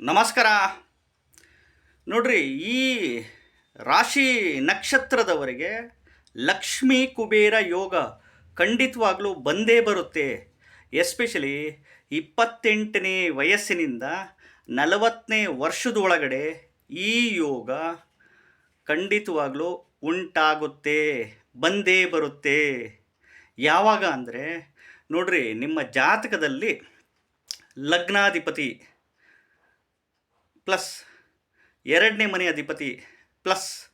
ನಮಸ್ಕಾರ. ನೋಡ್ರಿ, ಈ ರಾಶಿ ನಕ್ಷತ್ರದವರಿಗೆ ಲಕ್ಷ್ಮೀ ಕುಬೇರ ಯೋಗ ಖಂಡಿತವಾಗಲೂ ಬಂದೇ ಬರುತ್ತೆ. ಎಸ್ಪೆಷಲಿ ಇಪ್ಪತ್ತೆಂಟನೇ ವಯಸ್ಸಿನಿಂದ ನಲವತ್ತನೇ ವರ್ಷದೊಳಗಡೆ ಈ ಯೋಗ ಖಂಡಿತವಾಗಲೂ ಉಂಟಾಗುತ್ತೆ, ಬಂದೇ ಬರುತ್ತೆ. ಯಾವಾಗ ಅಂದರೆ, ನೋಡ್ರಿ, ನಿಮ್ಮ ಜಾತಕದಲ್ಲಿ ಲಗ್ನಾಧಿಪತಿ ಪ್ಲಸ್ ಎರಡನೇ ಮನೆ ಅಧಿಪತಿ ಪ್ಲಸ್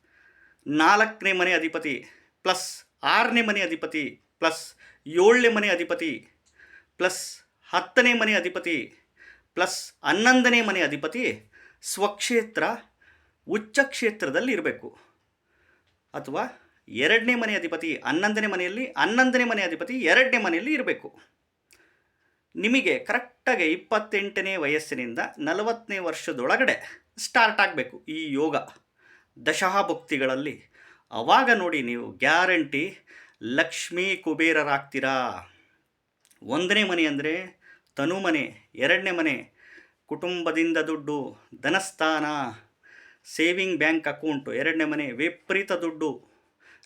ನಾಲ್ಕನೇ ಮನೆ ಅಧಿಪತಿ ಪ್ಲಸ್ ಆರನೇ ಮನೆ ಅಧಿಪತಿ ಪ್ಲಸ್ ಏಳನೇ ಮನೆ ಅಧಿಪತಿ ಪ್ಲಸ್ ಹತ್ತನೇ ಮನೆ ಅಧಿಪತಿ ಪ್ಲಸ್ ಹನ್ನೊಂದನೇ ಮನೆ ಅಧಿಪತಿ ಸ್ವಕ್ಷೇತ್ರ, ಉಚ್ಚ ಕ್ಷೇತ್ರದಲ್ಲಿ ಇರಬೇಕು. ಅಥವಾ ಎರಡನೇ ಮನೆ ಅಧಿಪತಿ ಹನ್ನೊಂದನೇ ಮನೆಯಲ್ಲಿ, ಹನ್ನೊಂದನೇ ಮನೆ ಅಧಿಪತಿ ಎರಡನೇ ಮನೆಯಲ್ಲಿ ಇರಬೇಕು. ನಿಮಗೆ ಕರೆಕ್ಟಾಗಿ ಇಪ್ಪತ್ತೆಂಟನೇ ವಯಸ್ಸಿನಿಂದ ನಲವತ್ತನೇ ವರ್ಷದೊಳಗಡೆ ಸ್ಟಾರ್ಟ್ ಆಗಬೇಕು ಈ ಯೋಗ. ದಶಾಭುಕ್ತಿಗಳಲ್ಲಿ ಆವಾಗ ನೋಡಿ ನೀವು ಗ್ಯಾರಂಟಿ ಲಕ್ಷ್ಮೀ ಕುಬೇರರಾಗ್ತೀರಾ. ಒಂದನೇ ಮನೆ ಅಂದರೆ ತನು ಮನೆ, ಎರಡನೇ ಮನೆ, ಕುಟುಂಬದಿಂದ ದುಡ್ಡು, ಧನಸ್ಥಾನ, ಸೇವಿಂಗ್ ಬ್ಯಾಂಕ್ ಅಕೌಂಟು, ಎರಡನೇ ಮನೆ, ವಿಪರೀತ ದುಡ್ಡು,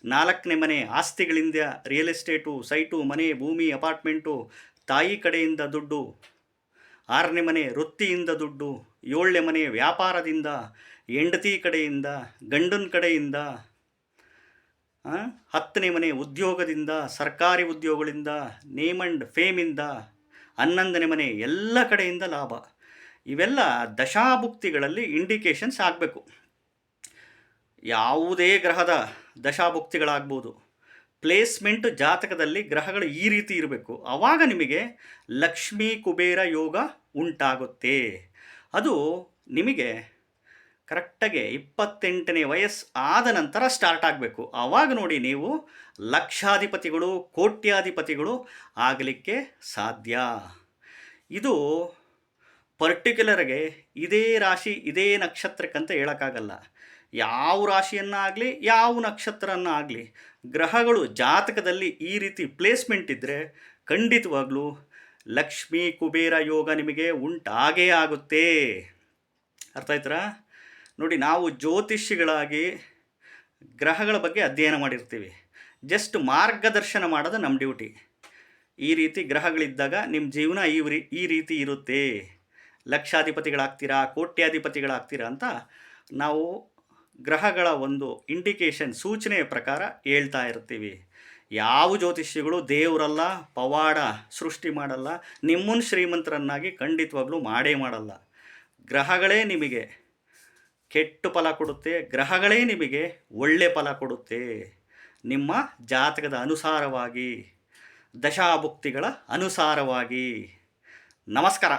ನಾಲ್ಕನೇ ಮನೆ, ಆಸ್ತಿಗಳಿಂದ ರಿಯಲ್ ಎಸ್ಟೇಟು, ಸೈಟು, ಮನೆ, ಭೂಮಿ, ಅಪಾರ್ಟ್ಮೆಂಟು ತಾಯಿ ಕಡೆಯಿಂದ ದುಡ್ಡು, ಆರನೇ ಮನೆ ವೃತ್ತಿಯಿಂದ ದುಡ್ಡು, ಏಳನೇ ಮನೆ ವ್ಯಾಪಾರದಿಂದ, ಹೆಂಡತಿ ಕಡೆಯಿಂದ, ಗಂಡನ ಕಡೆಯಿಂದ ಹತ್ತನೇ ಮನೆ ಉದ್ಯೋಗದಿಂದ, ಸರ್ಕಾರಿ ಉದ್ಯೋಗಗಳಿಂದ, ನೇಮ್ ಆ್ಯಂಡ್ ಫೇಮಿಂದ, ಹನ್ನೊಂದನೇ ಮನೆ ಎಲ್ಲ ಕಡೆಯಿಂದ ಲಾಭ. ಇವೆಲ್ಲ ದಶಾಭುಕ್ತಿಗಳಲ್ಲಿ ಇಂಡಿಕೇಶನ್ಸ್ ಆಗಬೇಕು. ಯಾವುದೇ ಗ್ರಹದ ದಶಾಭುಕ್ತಿಗಳಾಗ್ಬೋದು. ಪ್ಲೇಸ್ಮೆಂಟ್ ಜಾತಕದಲ್ಲಿ ಗ್ರಹಗಳು ಈ ರೀತಿ ಇರಬೇಕು. ಆವಾಗ ನಿಮಗೆ ಲಕ್ಷ್ಮೀ ಕುಬೇರ ಯೋಗ ಉಂಟಾಗುತ್ತೆ. ಅದು ನಿಮಗೆ ಕರೆಕ್ಟಾಗಿ ಇಪ್ಪತ್ತೆಂಟನೇ ವಯಸ್ಸು ಆದ ನಂತರ ಸ್ಟಾರ್ಟ್ ಆಗಬೇಕು. ಆವಾಗ ನೋಡಿ ನೀವು ಲಕ್ಷಾಧಿಪತಿಗಳು, ಕೋಟ್ಯಾಧಿಪತಿಗಳು ಆಗಲಿಕ್ಕೆ ಸಾಧ್ಯ. ಇದು ಪರ್ಟಿಕ್ಯುಲರ್ಗೆ ಇದೇ ರಾಶಿ, ಇದೇ ನಕ್ಷತ್ರಕ್ಕಂತ ಹೇಳೋಕ್ಕಾಗಲ್ಲ. ಯಾವ ರಾಶಿಯನ್ನಾಗಲಿ, ಯಾವ ನಕ್ಷತ್ರನ ಆಗಲಿ ಗ್ರಹಗಳು ಜಾತಕದಲ್ಲಿ ಈ ರೀತಿ ಪ್ಲೇಸ್ಮೆಂಟ್ ಇದ್ದರೆ ಖಂಡಿತವಾಗ್ಲೂ ಲಕ್ಷ್ಮೀ ಕುಬೇರ ಯೋಗ ನಿಮಗೆ ಉಂಟಾಗೇ ಆಗುತ್ತೆ. ಅರ್ಥ ಆಯ್ತರಾ? ನೋಡಿ, ನಾವು ಜ್ಯೋತಿಷಿಗಳಾಗಿ ಗ್ರಹಗಳ ಬಗ್ಗೆ ಅಧ್ಯಯನ ಮಾಡಿರ್ತೀವಿ. ಜಸ್ಟ್ ಮಾರ್ಗದರ್ಶನ ಮಾಡೋದು ನಮ್ಮ ಡ್ಯೂಟಿ ಈ ರೀತಿ ಗ್ರಹಗಳಿದ್ದಾಗ ನಿಮ್ಮ ಜೀವನ ಈ ಈ ರೀತಿ ಇರುತ್ತೆ. ಲಕ್ಷಾಧಿಪತಿಗಳಾಗ್ತೀರಾ, ಕೋಟ್ಯಾಧಿಪತಿಗಳಾಗ್ತೀರಾ ಅಂತ ನಾವು ಗ್ರಹಗಳ ಒಂದು ಇಂಡಿಕೇಶನ್ ಸೂಚನೆಯ ಪ್ರಕಾರ ಹೇಳ್ತಾ ಇರ್ತೀವಿ. ಯಾವ ಜ್ಯೋತಿಷಿಗಳು ದೇವರಲ್ಲ, ಪವಾಡ ಸೃಷ್ಟಿ ಮಾಡಲ್ಲ ನಿಮ್ಮನ್ನು ಶ್ರೀಮಂತರನ್ನಾಗಿ ಖಂಡಿತವಾಗ್ಲೂ ಮಾಡೇ ಮಾಡಲ್ಲ. ಗ್ರಹಗಳೇ ನಿಮಗೆ ಕೆಟ್ಟು ಫಲ ಕೊಡುತ್ತೆ, ಗ್ರಹಗಳೇ ನಿಮಗೆ ಒಳ್ಳೆ ಫಲ ಕೊಡುತ್ತೆ. ನಿಮ್ಮ ಜಾತಕದ ಅನುಸಾರವಾಗಿ, ದಶಾಭುಕ್ತಿಗಳ ಅನುಸಾರವಾಗಿ. ನಮಸ್ಕಾರ.